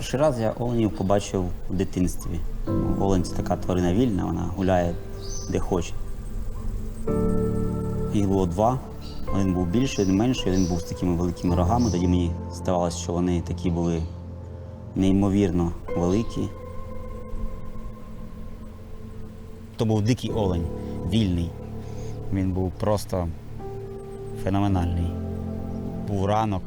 Перший раз я оленів побачив в дитинстві. Олень це така тварина вільна, вона гуляє де хоче. Їх було два. Один був більший, один менший, один був з такими великими рогами. Тоді мені здавалося, що вони такі були неймовірно великі. То був дикий олень, вільний. Він був просто феноменальний. Був ранок,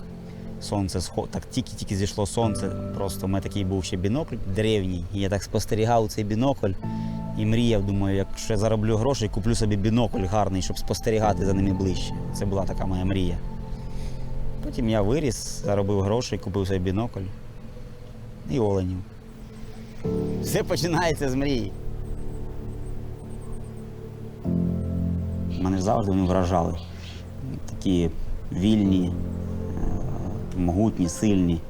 сонце сход... так тільки-тільки зійшло сонце. Просто у мене такий був ще бінокль древній. І я так спостерігав цей бінокль і мріяв, думаю, якщо я зароблю гроші, куплю собі бінокль гарний, щоб спостерігати за ними ближче. Це була така моя мрія. Потім я виріс, заробив гроші, купив собі бінокль і оленів. Все починається з мрії. Мене завжди вони вражали. Такі вільні, могутні, сильні.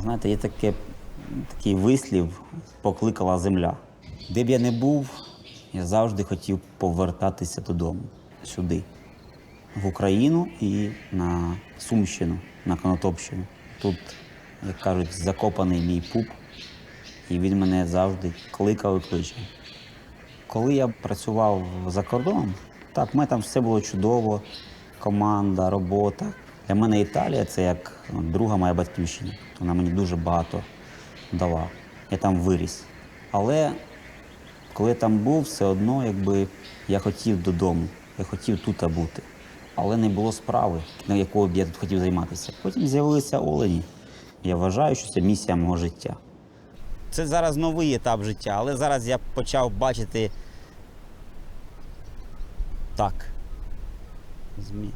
Знаєте, є таке, такий вислів покликала земля. Де б я не був, я завжди хотів повертатися додому, сюди, в Україну і на Сумщину, на Конотопщину. Тут, як кажуть, закопаний мій пуп, і він мене завжди кликав і кличе. Коли я працював за кордоном, так, мене там все було чудово, команда, робота. Для мене Італія це як друга моя батьківщина. Вона мені дуже багато дала. Я там виріс. Але коли я там був, все одно якби я хотів додому, я хотів тут бути. Але не було справи, на якою б я тут хотів займатися. Потім з'явилися олені. Я вважаю, що це місія мого життя. Це зараз новий етап життя, але зараз я почав бачити так. Змі.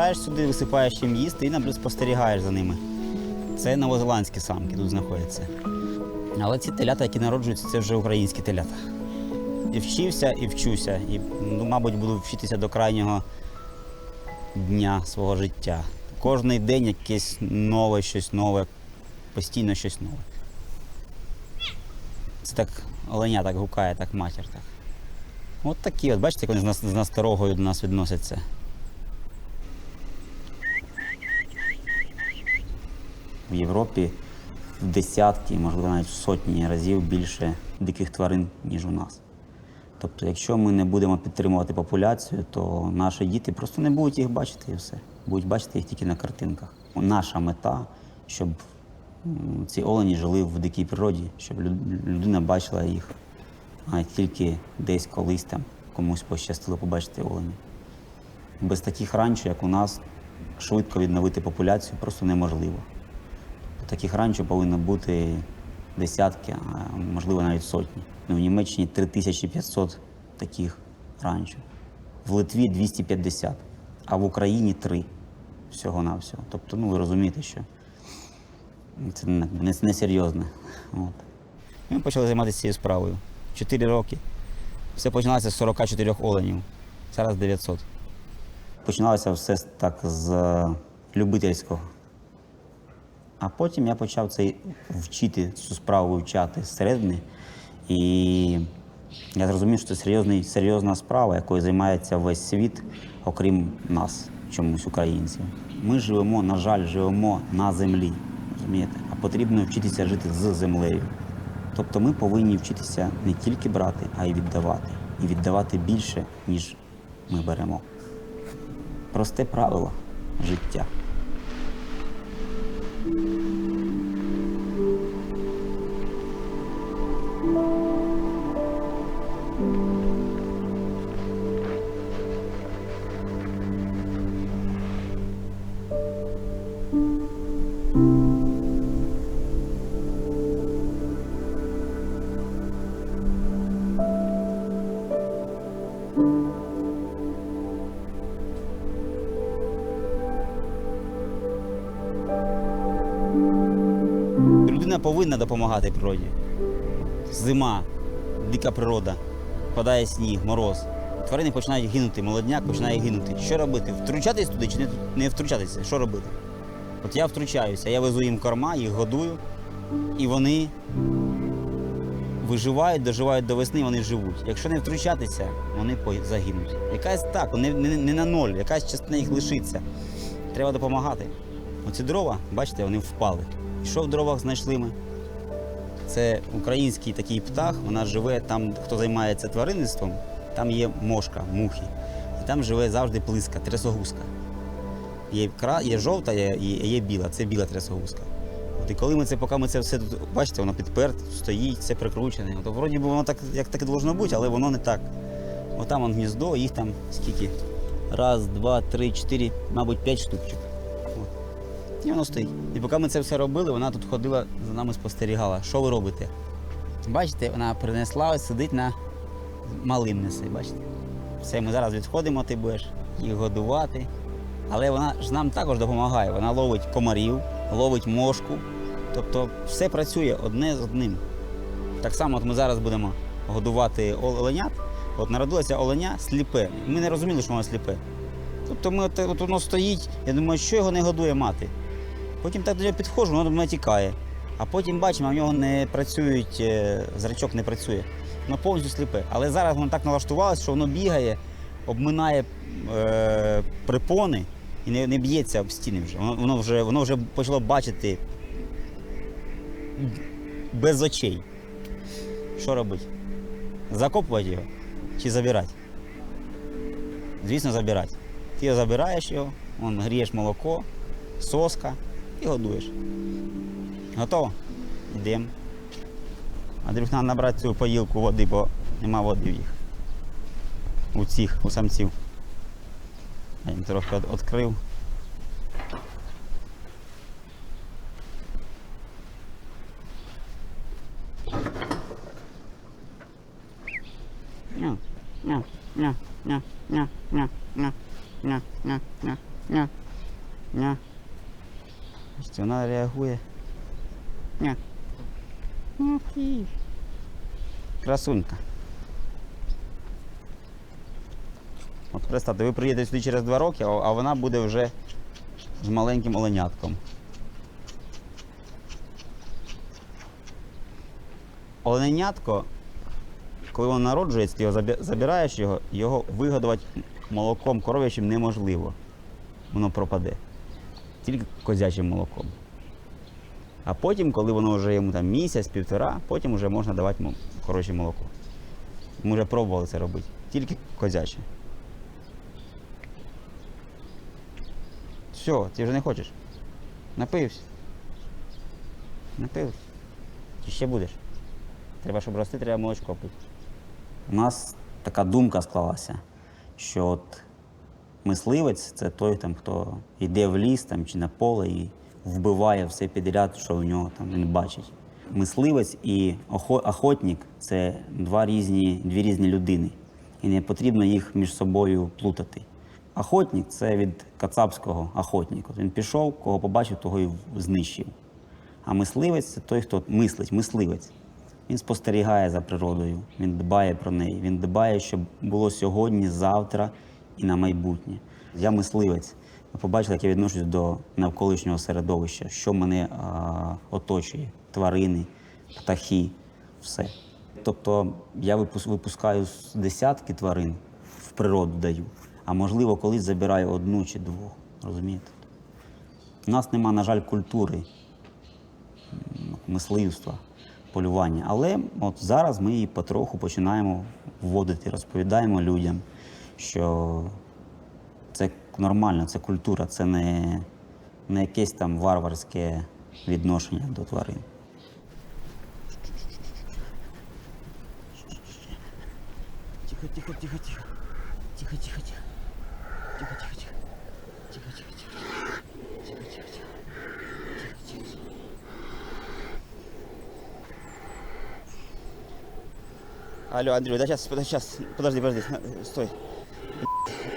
Приїжджаєш сюди, висипаєш їм їсти і наприклад, спостерігаєш за ними. Це новозеландські самки тут знаходяться. Але ці телята, які народжуються, це вже українські телята. І вчився, і вчуся. І, ну, мабуть, буду вчитися до крайнього дня свого життя. Кожний день якесь нове, щось нове, постійно щось нове. Це так оленя так гукає, так матір. Так. От такі, от бачите, як вони з нас з насторогою до нас відносяться. В Європі в десятки, можливо, навіть в сотні разів більше диких тварин, ніж у нас. Тобто, якщо ми не будемо підтримувати популяцію, то наші діти просто не будуть їх бачити і все. Будуть бачити їх тільки на картинках. Наша мета, щоб ці олені жили в дикій природі, щоб людина бачила їх, а тільки десь колись там комусь пощастило побачити олені. Без таких ранчо, як у нас, швидко відновити популяцію просто неможливо. Таких ранчо повинно бути десятки, а можливо навіть сотні. Ну, в Німеччині 3500 таких ранчо. В Литві 250, а в Україні 3 всього-навсього. Тобто, ну ви розумієте, що це не, не. От. Ми почали займатися цією справою. Чотири роки. Все починалося з 44 оленів. Зараз 900. Починалося все так з любительського А потім я почав цей вчити цю справу вивчати зсередини. І я зрозумів, що це серйозний, серйозна справа, якою займається весь світ, окрім нас, чомусь українців. Ми живемо, на жаль, живемо на землі. Розумієте? А потрібно вчитися жити з землею. Тобто ми повинні вчитися не тільки брати, а й віддавати. І віддавати більше, ніж ми беремо. Просте правило життя. Повинна допомагати природі. Зима, дика природа, впадає сніг, мороз. Тварини починають гинути, молодняк починає гинути. Що робити? Втручатись туди чи не втручатися? Що робити? От я втручаюся, я везу їм корма, їх годую, і вони виживають, доживають до весни, вони живуть. Якщо не втручатися, вони загинуть. Якась так, не, не, не на ноль, якась частина їх лишиться. Треба допомагати. Оці дрова, бачите, вони впали. Що в дровах знайшли ми? Це український такий птах, вона живе там, хто займається тваринництвом, там є мошка, мухи. І там живе завжди плиска, трясогузка. Є, кра... є жовта, є, є, біла, це біла трясогузка. От і коли ми це, поки ми це все тут, бачите, воно підперте, стоїть, все прикручене. От, вроді би воно так, як так і должно бути, але воно не так. Отам гніздо, їх там скільки? Раз, два, три, чотири, мабуть, п'ять штучок. І воно стоїть. І поки ми це все робили, вона тут ходила, за нами спостерігала. Що ви робите? Бачите, вона принесла, ось сидить на малим несе, бачите? Все, ми зараз відходимо, ти будеш їх годувати. Але вона ж нам також допомагає. Вона ловить комарів, ловить мошку. Тобто все працює одне з одним. Так само, от ми зараз будемо годувати оленят. От народилося оленя сліпе. Ми не розуміли, що воно сліпе. Тобто ми, от, от воно стоїть, я думаю, що його не годує мати. Потім так до нього підходжу, воно до мене тікає. А потім бачимо, а в нього не працюють, е, зрачок не працює. Воно повністю сліпе. Але зараз воно так налаштувалося, що воно бігає, обминає е, припони і не, не б'ється об стіни вже. Воно, воно вже. воно вже почало бачити без очей. Що робити? Закопувати його чи забирати? Звісно, забирати. Ти забираєш його, он, грієш молоко, соска і годуєш. Готово? Йдемо. А треба набрати цю поїлку води, бо нема води в їх. У цих, у самців. Я їм трохи від- відкрив. Вона реагує. Ня. Ти. Красунька. От представте, ви приїдете сюди через два роки, а а вона буде вже з маленьким оленятком. Оленятко, коли воно народжується, ти його забираєш його, його вигодувати молоком коров'ячим неможливо. Воно пропаде. Тільки козячим молоком. А потім, коли воно вже йому там місяць-півтора, потім вже можна давати хороше молоко. Ми вже пробували це робити. Тільки козяче. Все, ти вже не хочеш. Напився. Напився. Чи ще будеш? Треба, щоб рости, треба молочко пити. У нас така думка склалася, що от мисливець це той, там, хто йде в ліс там, чи на поле і вбиває все підряд, що у нього там він бачить. Мисливець і охотник це два різні, дві різні людини. І не потрібно їх між собою плутати. Охотник це від кацапського охотник. От він пішов, кого побачив, того і знищив. А мисливець це той, хто мислить, мисливець. Він спостерігає за природою, він дбає про неї, він дбає, щоб було сьогодні, завтра і на майбутнє. Я мисливець. Побачили, як я відношусь до навколишнього середовища, що мене а, оточує, тварини, птахи, все. Тобто я випускаю десятки тварин в природу даю, а можливо, колись забираю одну чи двох. Розумієте? У нас нема, на жаль, культури мисливства, полювання. Але от зараз ми її потроху починаємо вводити, розповідаємо людям, що це нормально, це культура, це не, не якесь там варварське відношення до тварин. Тихо, тихо, тихо, тихо. Тихо, тихо, тихо. Тихо, тихо, тихо. Тихо, тихо, тихо. Тихо, тихо, тихо. Тихо. Алло, Андрей, да сейчас, сейчас, подожди, подожди, стой.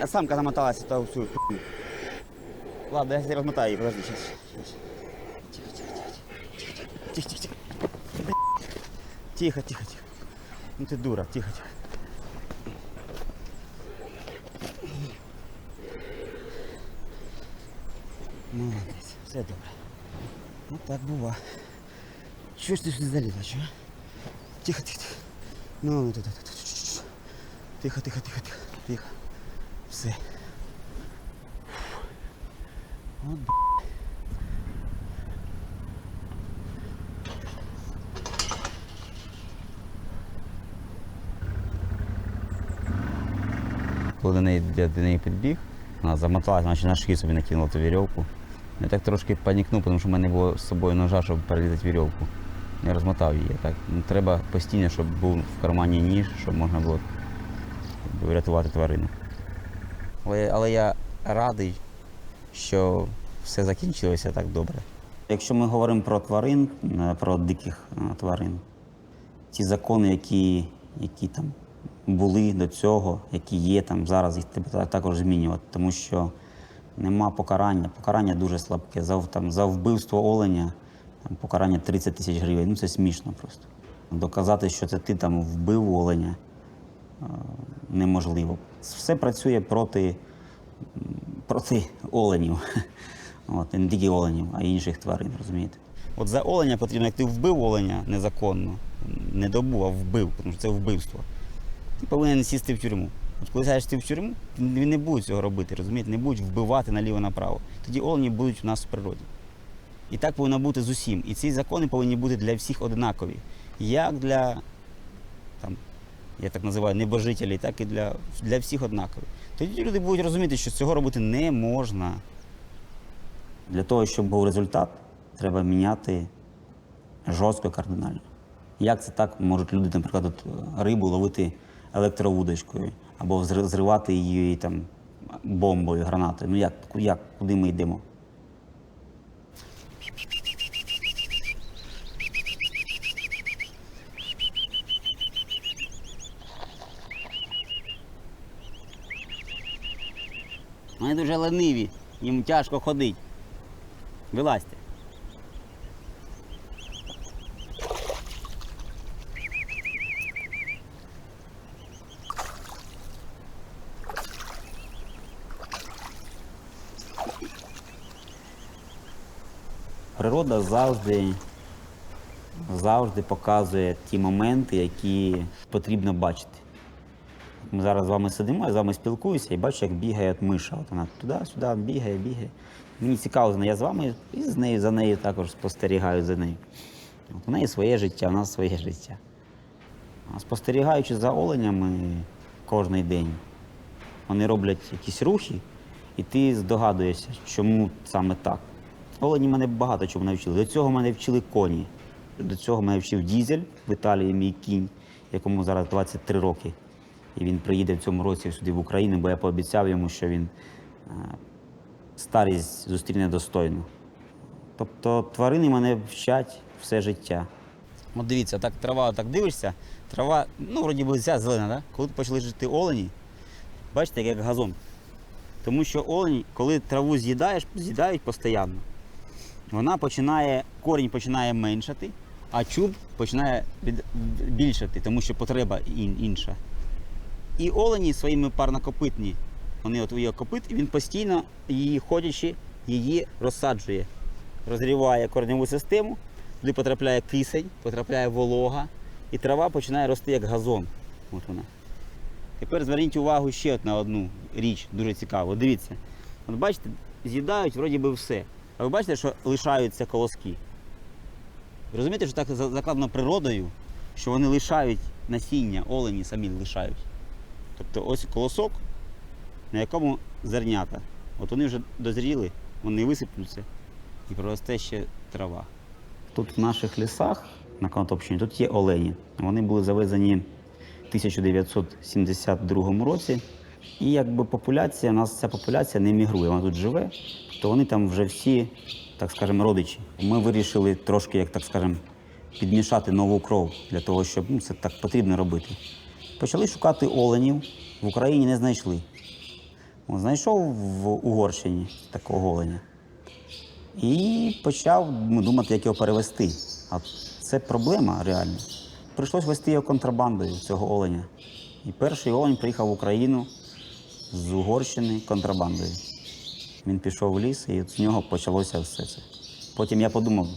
А самка замоталась, это всю хуйню. Ладно, я тебе размотаю ее, подожди, сейчас. Тихо, тихо, тихо, тихо, тихо, тихо. Ну ты дура, тихо, тихо. Молодець, все добре. Ну так бува. Чого ж ти сюди залізла, що? Тихо, тихо, тихо. Ну, ну, тихо, тихо, тихо. Тихо, тихо, тихо, тихо, Все. От. Коли до неї, до неї підбіг, вона замоталась, наче на шиї собі накинула ту вірьовку. Я так трошки панікнув, тому що в мене не було з собою ножа, щоб перерізати вірьовку. Я розмотав її. Так. Ну, треба постійно, щоб був в кармані ніж, щоб можна було врятувати тварину. Але, але я радий, що все закінчилося так добре. Якщо ми говоримо про тварин, е, про диких е, тварин, ті закони, які, які там були до цього, які є там зараз, їх треба також змінювати, тому що нема покарання. Покарання дуже слабке. За, там, за вбивство оленя там, покарання 30 тисяч гривень. Ну це смішно просто. Доказати, що це ти там вбив оленя, неможливо. Все працює проти, проти оленів. От, не тільки оленів, а інших тварин, розумієте? От за оленя потрібно, як ти вбив оленя незаконно, не добув, а вбив, тому що це вбивство. Ти повинен сісти в тюрму. От коли сядеш ти в тюрму, він не буде цього робити, розумієте? Не будуть вбивати наліво-направо. Тоді олені будуть у нас в природі. І так повинно бути з усім. І ці закони повинні бути для всіх однакові. Як для, там, я так називаю, небожителів, так і для, для всіх однакові. Тоді люди будуть розуміти, що цього робити не можна. Для того, щоб був результат, треба міняти жорстко кардинально. Як це так можуть люди, наприклад, от, рибу ловити електровудочкою або зривати її там, бомбою, гранатою? Ну як, як, куди ми йдемо? Вони дуже лениві, їм тяжко ходити. Вилазьте. Природа завжди, завжди показує ті моменти, які потрібно бачити. Ми зараз з вами сидимо, я з вами спілкуюся і бачу, як бігає миша. От вона туди-сюди бігає, бігає. Мені цікаво, я з вами і з нею за нею також спостерігаю за нею. От у неї своє життя, у нас своє життя. А спостерігаючи за оленями кожен день, вони роблять якісь рухи, і ти здогадуєшся, чому саме так. Олені мене багато чому навчили. До цього мене вчили коні. До цього мене вчив дізель в Італії, мій кінь, якому зараз 23 роки. І він приїде в цьому році сюди в Україну, бо я пообіцяв йому, що він е, старість зустріне достойно. Тобто тварини мене вчать все життя. От дивіться, так трава так дивишся, трава, ну, вроді би вся зелена, да? коли почали жити олені, бачите, як газон. Тому що олені, коли траву з'їдаєш, з'їдають постійно. Вона починає, корінь починає меншати, а чуб починає більшати, тому що потреба інша. І олені своїми парнокопитні Вони от його копит, і він постійно її ходячи, її розсаджує, розріває кореневу систему, туди потрапляє кисень, потрапляє волога, і трава починає рости як газон. От вона. Тепер зверніть увагу ще на одну річ, дуже цікаву. Дивіться. От бачите, з'їдають вроді би все. А ви бачите, що лишаються колоски. Розумієте, що так закладено природою, що вони лишають насіння, олені самі лишають. Тобто ось колосок, на якому зернята. От вони вже дозріли, вони висиплються і проросте ще трава. Тут в наших лісах на Конотопщині тут є олені. Вони були завезені в 1972 році. І якби популяція, у нас ця популяція не мігрує, вона тут живе, то вони там вже всі, так скажемо, родичі. Ми вирішили трошки, як так скажемо, підмішати нову кров для того, щоб ну, це так потрібно робити. Почали шукати оленів, в Україні не знайшли. Знайшов в Угорщині такого оленя. І почав ну, думати, як його перевести. А це проблема реально. Прийшлось вести його контрабандою, цього оленя. І перший олень приїхав в Україну з Угорщини контрабандою. Він пішов в ліс, і з нього почалося все це. Потім я подумав,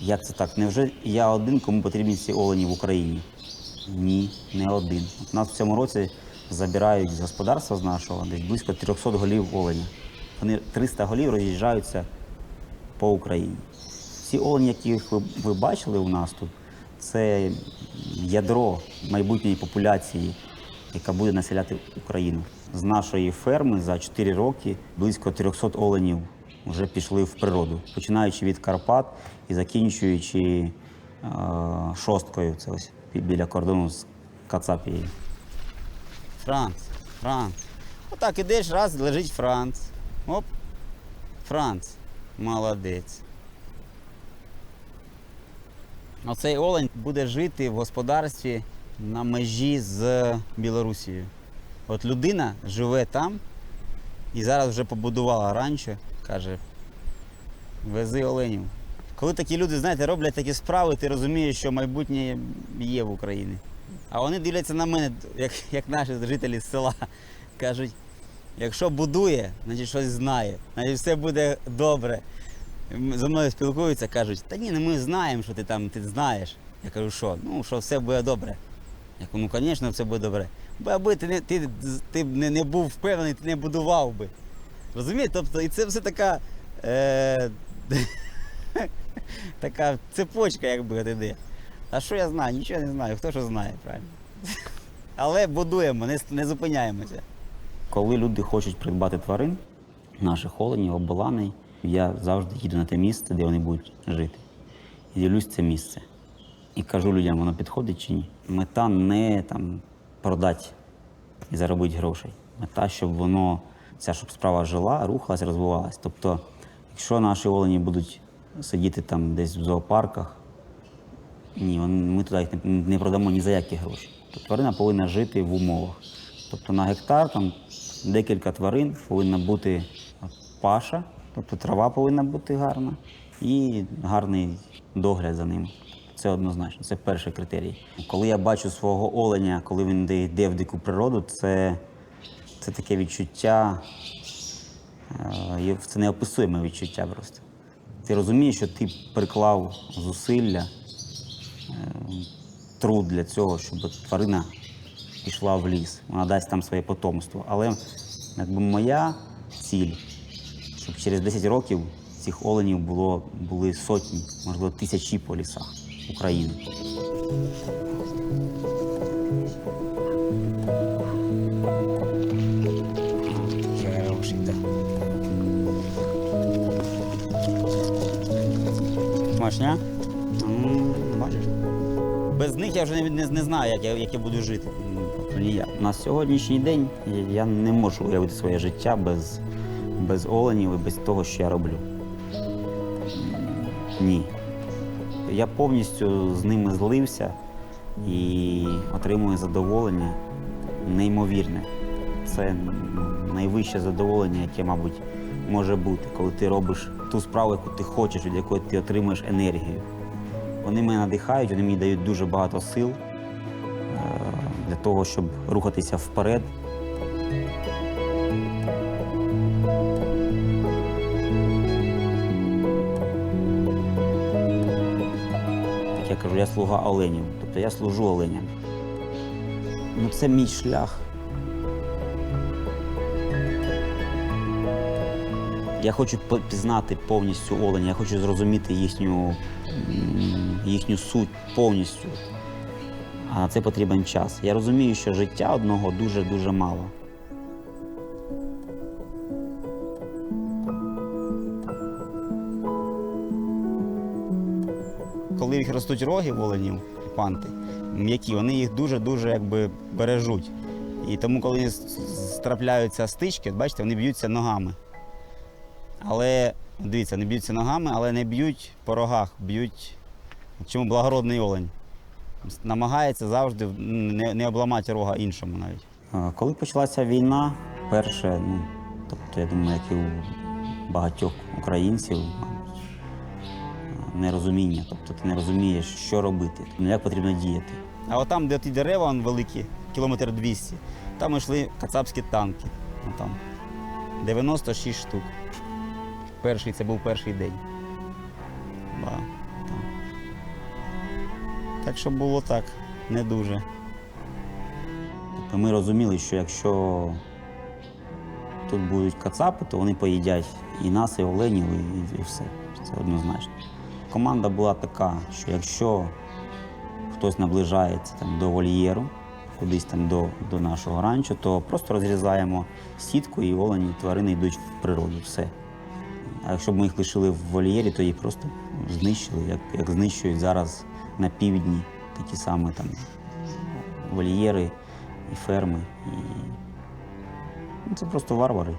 як це так? Невже я один, кому потрібні ці олені в Україні? Ні, не один. От нас в цьому році забирають з господарства з нашого десь близько 300 голів оленя. Вони 300 голів роз'їжджаються по Україні. Всі олені, яких ви, ви бачили у нас тут, це ядро майбутньої популяції, яка буде населяти Україну. З нашої ферми за 4 роки близько 300 оленів вже пішли в природу, починаючи від Карпат і закінчуючи е, шосткою. Це ось біля кордону з Кацапією. Франц, Франц. Отак ідеш, раз, лежить Франц. Оп. Франц. Молодець. Оцей олень буде жити в господарстві на межі з Білорусією. От людина живе там і зараз вже побудувала ранчо, каже, вези оленів. Коли такі люди, знаєте, роблять такі справи, ти розумієш, що майбутнє є в Україні. А вони дивляться на мене, як, як наші жителі з села. Кажуть, якщо будує, значить щось знає, значить все буде добре. Зі мною спілкуються, кажуть, та ні, ну ми знаємо, що ти там ти знаєш. Я кажу, що? Ну, що все буде добре. Я кажу, ну, звісно, все буде добре. Бо аби ти не, ти, ти не, не був впевнений, ти не будував би. Розумієте? Тобто, і це все така, е, така цепочка, якби от іде. А що я знаю? Нічого не знаю. Хто що знає, правильно? Але будуємо, не, не зупиняємося. Коли люди хочуть придбати тварин, наших оленів, оболаней, я завжди їду на те місце, де вони будуть жити. І дивлюсь це місце. І кажу людям, воно підходить чи ні. Мета не там продати і заробити грошей. Мета, щоб воно, ця щоб справа жила, рухалась, розвивалась. Тобто, якщо наші олені будуть сидіти там десь в зоопарках, ні, ми туди їх не, продамо ні за які гроші. Тобто тварина повинна жити в умовах. Тобто на гектар там декілька тварин повинна бути паша, тобто трава повинна бути гарна і гарний догляд за ним. Це однозначно, це перший критерій. Коли я бачу свого оленя, коли він йде- в дику природу, це, це таке відчуття, е, це неописуєме відчуття просто. Ти розумієш, що ти приклав зусилля, труд для цього, щоб тварина пішла в ліс. Вона дасть там своє потомство. Але якби моя ціль, щоб через 10 років цих оленів було, були сотні, можливо, тисячі по лісах України. Смачня? Бачиш? Без них я вже не, не, не знаю, як я, як я буду жити. Тобто ніяк. На сьогоднішній день я- не можу уявити своє життя без, без оленів і без того, що я роблю. Ні. Я повністю з ними злився і отримую задоволення неймовірне. Це найвище задоволення, яке, мабуть, може бути, коли ти робиш ту справу, яку ти хочеш, від якої ти отримуєш енергію. Вони мене надихають, вони мені дають дуже багато сил е, для того, щоб рухатися вперед. Я кажу, я слуга оленів, тобто я служу оленям. Ну, Це мій шлях. Я хочу пізнати повністю оленя, я хочу зрозуміти їхню, їхню суть повністю. А на це потрібен час. Я розумію, що життя одного дуже-дуже мало. Коли їх ростуть роги в оленів, панти, м'які, вони їх дуже-дуже якби бережуть. І тому, коли с- с- трапляються стички, бачите, вони б'ються ногами. Але дивіться, не б'ються ногами, але не б'ють по рогах, б'ють. Чому благородний олень? Намагається завжди не, не обламати рога іншому навіть. Коли почалася війна, перше, ну, тобто, я думаю, як і у багатьох українців, нерозуміння. Тобто ти не розумієш, що робити, ну, як потрібно діяти. А от там, де ті дерева вон, великі, кілометр 200, там йшли кацапські танки. Там 96 штук. Перший, це був перший день. Да. Так що було так, не дуже. Тобто ми розуміли, що якщо тут будуть кацапи, то вони поїдять і нас, і оленів, і, і все. Це однозначно. Команда була така, що якщо хтось наближається там, до вольєру, кудись там до, до нашого ранчо, то просто розрізаємо сітку і олені, тварини йдуть в природу. Все. А якщо б ми їх лишили в вольєрі, то їх просто знищили, як, як знищують зараз на півдні такі самі там вольєри і ферми. І... Ну, це просто варвари.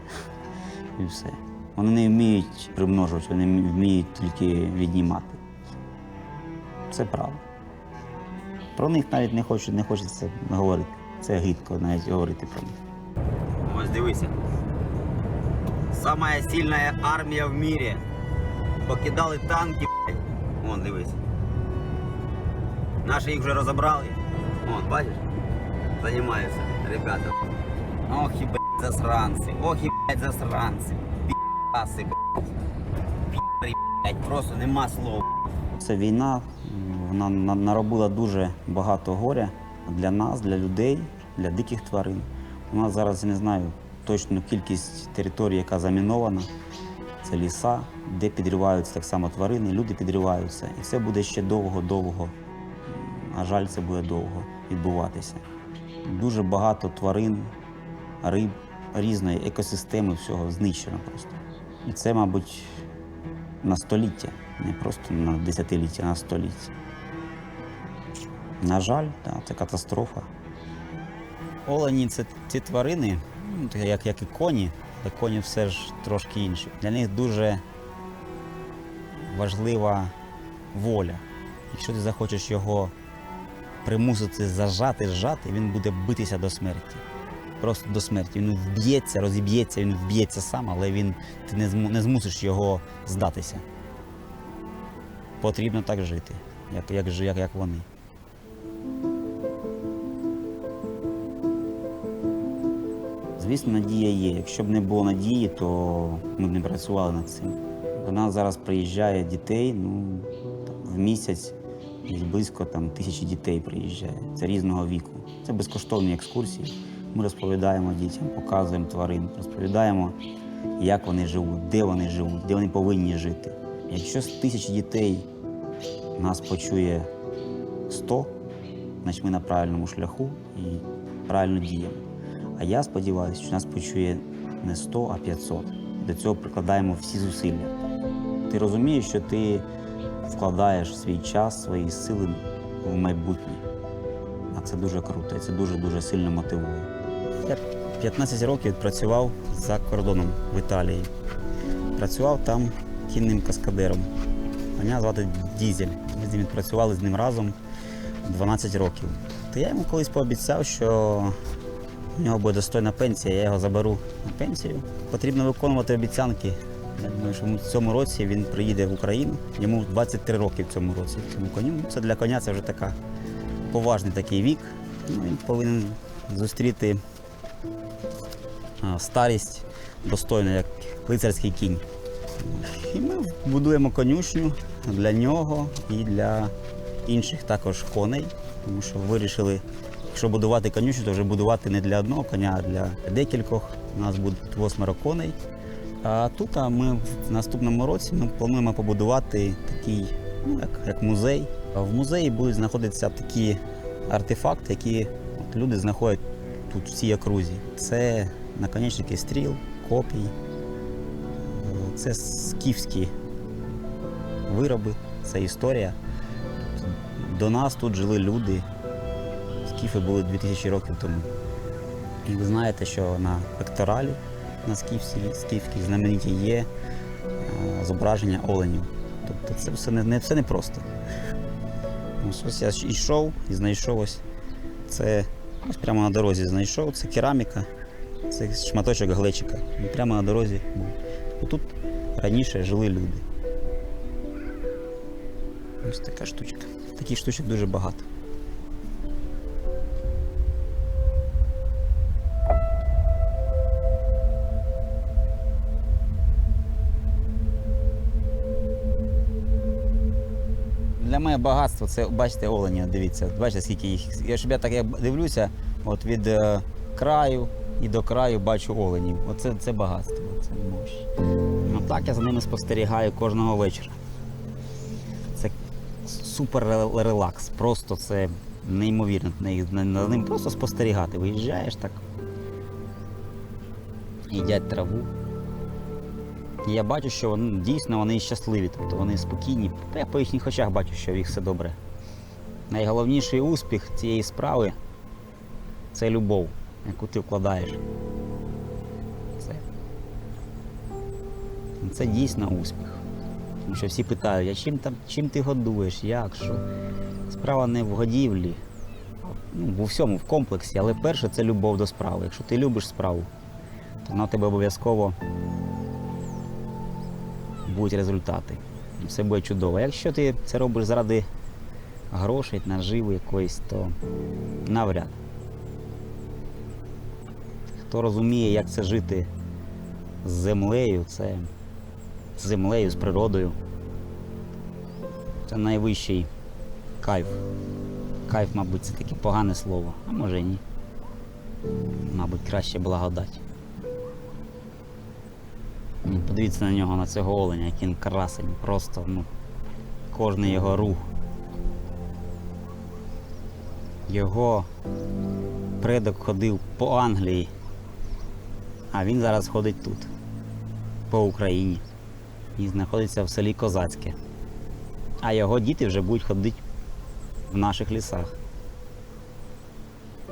І все. Вони не вміють примножувати, вони вміють тільки віднімати. Це правда. Про них навіть не, хочу, не хочеться говорити. Це гидко навіть говорити про них. Ось дивися. Самая сильная армія в мірі. Покидали танки. Вон, дивись. Наші їх вже розібрали. Вон, бачиш? Займаються, ребята. Ох і блядь, засранці. Ох і блядь, засранці. Підаси, блядь. Блядь. Просто нема слов. Це війна, вона наробила дуже багато горя для нас, для людей, для диких тварин. У нас зараз я не знаю точну кількість територій, яка замінована. Це ліса, де підриваються так само тварини, люди підриваються. І це буде ще довго-довго. На жаль, це буде довго відбуватися. Дуже багато тварин, риб, різної екосистеми всього знищено просто. І це, мабуть, на століття, не просто на десятиліття, а на століття. На жаль, да, це катастрофа. Олені це ці тварини, як, як і коні, але коні все ж трошки інші. Для них дуже важлива воля. Якщо ти захочеш його примусити зажати, зжати, він буде битися до смерті. Просто до смерті. Він вб'ється, розіб'ється, він вб'ється сам, але він, ти не, зму- не змусиш його здатися. Потрібно так жити, як, як, як, як вони. Звісно, надія є. Якщо б не було надії, то ми б не працювали над цим. До нас зараз приїжджає дітей, ну, в місяць десь близько там, тисячі дітей приїжджає. Це різного віку. Це безкоштовні екскурсії. Ми розповідаємо дітям, показуємо тварин, розповідаємо, як вони живуть, де вони живуть, де вони повинні жити. Якщо з тисячі дітей нас почує 100, значить ми на правильному шляху і правильно діємо. А я сподіваюся, що нас почує не 100, а 500. До цього прикладаємо всі зусилля. Ти розумієш, що ти вкладаєш свій час, свої сили в майбутнє. А це дуже круто, і це дуже-дуже сильно мотивує. Я 15 років працював за кордоном в Італії. Працював там кінним каскадером. Мене звати Дізель. Ми з ним працювали з ним разом 12 років. То я йому колись пообіцяв, що у нього буде достойна пенсія, я його заберу на пенсію. Потрібно виконувати обіцянки. Я думаю, що в цьому році він приїде в Україну. Йому 23 роки в цьому році. Цьому коню. Ну, Це для коня це вже така поважний такий вік. Ну, він повинен зустріти старість достойно, як лицарський кінь. І ми будуємо конюшню для нього і для інших також коней, тому що вирішили, якщо будувати конюшню, то вже будувати не для одного коня, а для декількох. У нас буде восьмеро коней. А тут а ми в наступному році ми плануємо побудувати такий, ну, як, як музей. В музеї будуть знаходитися такі артефакти, які от люди знаходять тут в цій окрузі. Це наконечники стріл, копій, це скіфські вироби, це історія. До нас тут жили люди. Скіфи були 2000 років тому. І ви знаєте, що на пекторалі на скіфській, скіфській знамениті є е, зображення оленів. Тобто це все не, не, все непросто. Ось, ось я йшов і знайшов ось це ось прямо на дорозі знайшов. Це кераміка, це шматочок глечика. І прямо на дорозі був. Тут раніше жили люди. Ось така штучка. Таких штучок дуже багато. Багатство це, бачите, олені, дивіться, бачите, скільки їх. Я щоб я так я дивлюся, от від е, краю і до краю бачу оленів. Оце це багатство, це. Ну так я за ними спостерігаю кожного вечора. Це супер релакс. Просто це неймовірно. За ним просто спостерігати. Виїжджаєш так. Їдять траву. Я бачу, що вони дійсно вони щасливі, тобто вони спокійні. Та я по їхніх очах бачу, що в їх все добре. Найголовніший успіх цієї справи це любов, яку ти вкладаєш. Це, це дійсно успіх. Тому що всі питають, а чим, там, чим ти годуєш, як, що? Справа не в годівлі, ну, в усьому, в комплексі. Але перше це любов до справи. Якщо ти любиш справу, то вона тебе обов'язково будуть результати. Все буде чудово. Якщо ти це робиш заради грошей, наживи якоїсь, то навряд. Хто розуміє, як це жити з землею, це з землею, з природою. Це найвищий кайф. Кайф, мабуть, це таке погане слово, а може ні. Мабуть, краще благодать. Ну, Подивіться на нього, на цього оленя, який він красень. Просто ну, кожний його рух. Його предок ходив по Англії, а він зараз ходить тут, по Україні. І знаходиться в селі Козацьке. А його діти вже будуть ходити в наших лісах.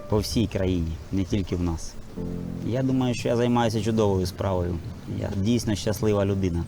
По всій країні, не тільки в нас. Я думаю, що я займаюся чудовою справою. Я дійсно щаслива людина.